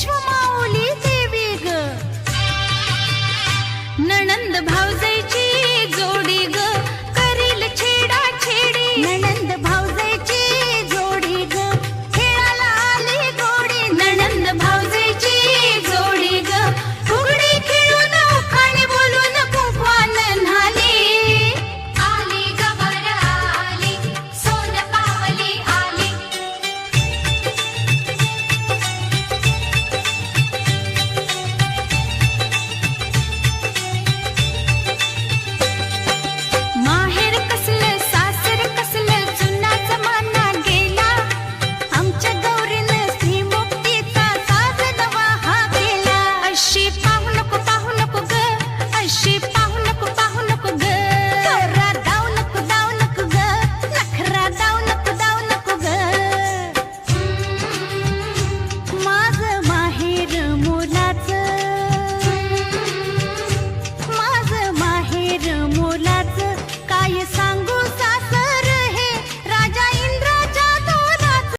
विश्वमाऊली देवी ग. नणंद भाऊजई